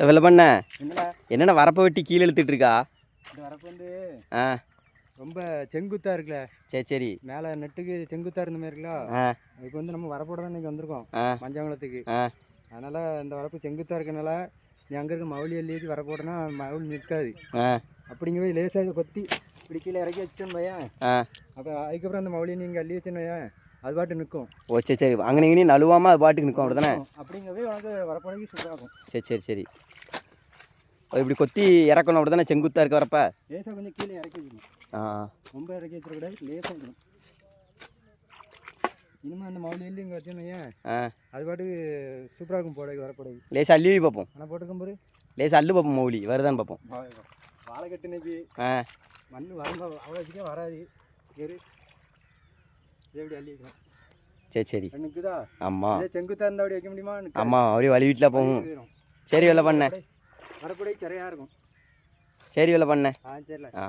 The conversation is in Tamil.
வெள்ள பண்ண. என்னடா வரப்பை வெட்டி கீழே இழுத்துட்டு இருக்கா இந்த வரப்பு வந்து ஆ. ரொம்ப செங்குத்தாக இருக்குல்ல? சரி சரி. மேலே நெட்டுக்கு செங்குத்தாக இருந்த மாதிரி இருக்குல்ல? அதுக்கு வந்து நம்ம வரப்போட தான் இன்றைக்கி வந்திருக்கோம் மஞ்சங்குளத்துக்கு அதனால் இந்த வரப்பு செங்குத்தாக இருக்கனால நீ அங்கே இருக்க மவுளி எழுதி வரப்போடனா மவுளி நிற்காது ஆ. அப்படிங்க போய் லேசாக கொத்தி இப்படி கீழே இறக்கி வச்சுட்டோன்னு பையன் அப்போ அதுக்கப்புறம் அந்த மவுளியை நீங்கள் அள்ளி வச்சுன்னு அது பாட்டு நிற்கும். ஓ சரி சரி. அங்கே நீங்கள் நழுவாமல் அது பாட்டுக்கு நிற்கும் அப்படி தானே அப்படிங்க போய் உனக்கு வரப்போடைக்கு சூப்பராக இருக்கும் சரி சரி சரி. இப்படி கொத்தி இறக்கணும் அப்படி தானே செங்குத்தாக இருக்க வரப்ப? லேசாக கொஞ்சம் கீழே இறக்கி வைக்கணும் ஆ. ரொம்ப இறக்கி வச்சிடக்கூடாது லேசாக இருக்கணும். இனிமேல் அந்த மவுளி எழுதி இங்கே வச்சுன்னு அது பாட்டுக்கு சூப்பராக இருக்கும் போடைக்கு வரப்போடைக்கு லேசாக அள்ளி பார்ப்போம். ஆனால் போட்டுக்கும் போது லேசாக அள்ளு பார்ப்போம் மௌலி வருதான்னு பார்ப்போம். வாழை நெப்பி ஆ. மண் வரம்ப அவ்வளோ வராது. சரி எப்படி சரி சரி. ஆமாம் இதே செங்குத்தா இருந்தால் அப்படி வைக்க முடியுமா. ஆமாம் அப்படியே வழி வீட்டில் போகும். சரி வெள்ள பண்ண. வரப்போடைக்கு சரியாக இருக்கும். சரி வெள்ள பண்ண. ஆ சரில. ஆ.